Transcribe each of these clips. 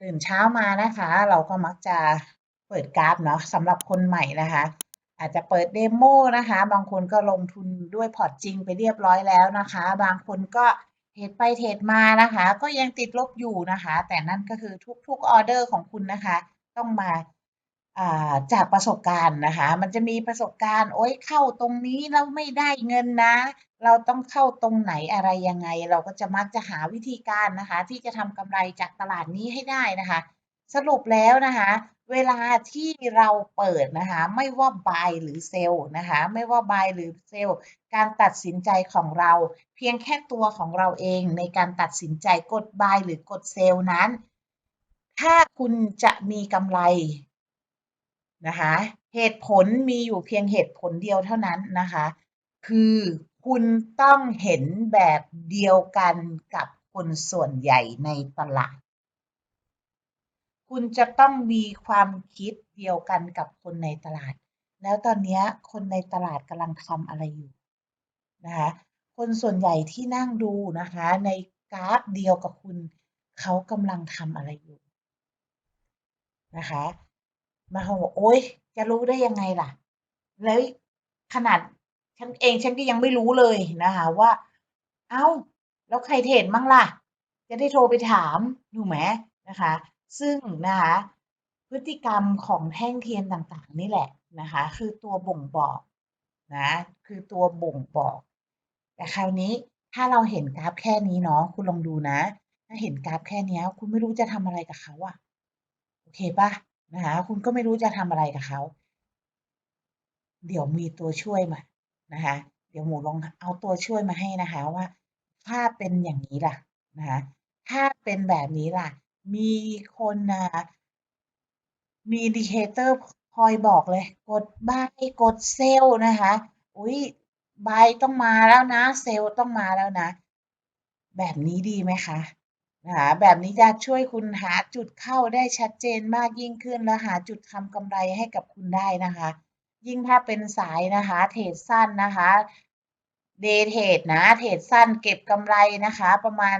ตื่นเช้ามานะคะ เราก็มักจะเปิดกราฟเนาะสำหรับคนใหม่นะคะ อาจจะเปิดเดโมนะคะ บางคนก็ลงทุนด้วยพอร์ตจริงไปเรียบร้อยแล้วนะคะ บางคนก็เทรดไปเทรดมานะคะ ก็ยังติดลบอยู่นะคะ แต่นั่นก็คือทุกๆออเดอร์ของคุณนะคะ ต้องมาอ่า จากประสบการณ์นะคะ มันจะมีประสบการณ์ โอ๊ยเข้าตรงนี้แล้วไม่ได้เงินนะ เราต้องเข้าตรงไหนอะไรยังไง เราก็จะมักจะหาวิธีการนะคะ ที่จะทำกำไรจากตลาดนี้ให้ได้นะคะ สรุปแล้วนะคะ เวลาที่เราเปิดนะคะ ไม่ว่า buy หรือ sell นะคะ ไม่ว่า buy หรือ sell การตัดสินใจของเรา เพียงแค่ตัวของเราเองในการตัดสินใจกด buy หรือ กด sell นั้น ถ้าคุณจะมีกำไร นะคะ เหตุผลมีอยู่เพียงเหตุผลเดียวเท่านั้นนะคะ คือคุณต้องเห็นแบบเดียวกันกับคนส่วนใหญ่ในตลาด คุณจะต้องมีความคิดเดียวกันกับคนในตลาด แล้วตอนนี้คนในตลาดกำลังทำอะไรอยู่นะคะ คนส่วนใหญ่ที่นั่งดูนะคะ ในกราฟเดียวกับคุณ เขากำลังทำอะไรอยู่นะคะ มาเขาบอกโอ๊ยจะรู้ได้ยังไงล่ะ แล้วขนาดฉันเองฉันก็ยังไม่รู้เลยนะคะว่า เอ้า แล้วใครเทรดมั่งล่ะ จะได้โทรไปถามถูกไหมนะคะ ซึ่งนะคะพฤติกรรมของแท่งเทียนต่างๆ นี่แหละนะคะ คือตัวบ่งบอกนะคือตัวบ่งบอก แต่คราวนี้ถ้าเราเห็นกราฟแค่นี้เนาะคุณลองดูนะ ถ้าเห็นกราฟแค่นี้คุณไม่รู้จะทำอะไรกับเขาอะโอเคปะ นะคะคุณก็ไม่รู้จะทำอะไรกับเขาเดี๋ยวมีตัวช่วยมานะคะ เดี๋ยวหมูลองเอาตัวช่วยมาให้นะคะว่า ถ้าเป็นอย่างนี้ล่ะนะคะถ้าเป็นแบบนี้ล่ะ มีคนนะมีอินดิเคเตอร์คอยบอกเลย กด buy กด sell นะคะอุ๊ย buy ต้องมาแล้วนะ sell ต้องมาแล้วนะ แบบนี้ดีไหมคะ นะคะแบบนี้จะช่วยคุณหาจุดเข้าได้ชัดเจนมากยิ่งขึ้น และหาจุดทำกำไรให้กับคุณได้นะคะ ยิ่งถ้าเป็นสายนะคะ เทรดสั้นนะคะเดย์เทรดนะเทรดสั้นเก็บกำไรนะคะ ประมาณ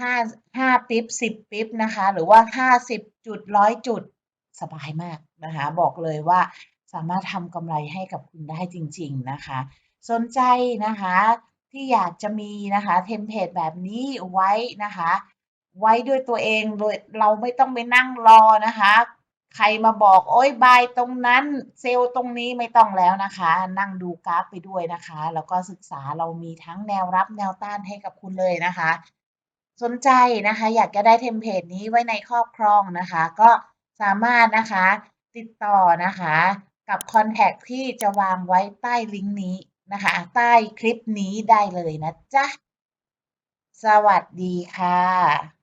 ห้าห้าปิ๊บสิบปิ๊บนะคะ หรือว่าห้าสิบจุดร้อยจุดสบายมากนะคะ บอกเลยว่าสามารถทำกำไรให้กับคุณได้จริง ๆนะคะ สนใจนะคะ ที่อยากจะมีนะคะเทมเพลตแบบนี้ไว้นะคะ ไว้ด้วยตัวเองโดยเราไม่ต้องไปนั่งรอนะคะ ใครมาบอกโอ้ยบายตรงนั้นเซลล์ตรงนี้ไม่ต้องแล้วนะคะ นั่งดูกราฟไปด้วยนะคะ แล้วก็ศึกษาเรามีทั้งแนวรับแนวต้านให้กับคุณเลยนะคะ สนใจนะคะ อยากจะได้เทมเพลตนี้ไว้ในครอบครองนะคะ ก็สามารถนะคะติดต่อนะคะกับคอนแทคที่จะวางไว้ใต้ลิงก์นี้ นะคะ ใต้คลิปนี้ได้เลยนะจ๊ะ สวัสดีค่ะ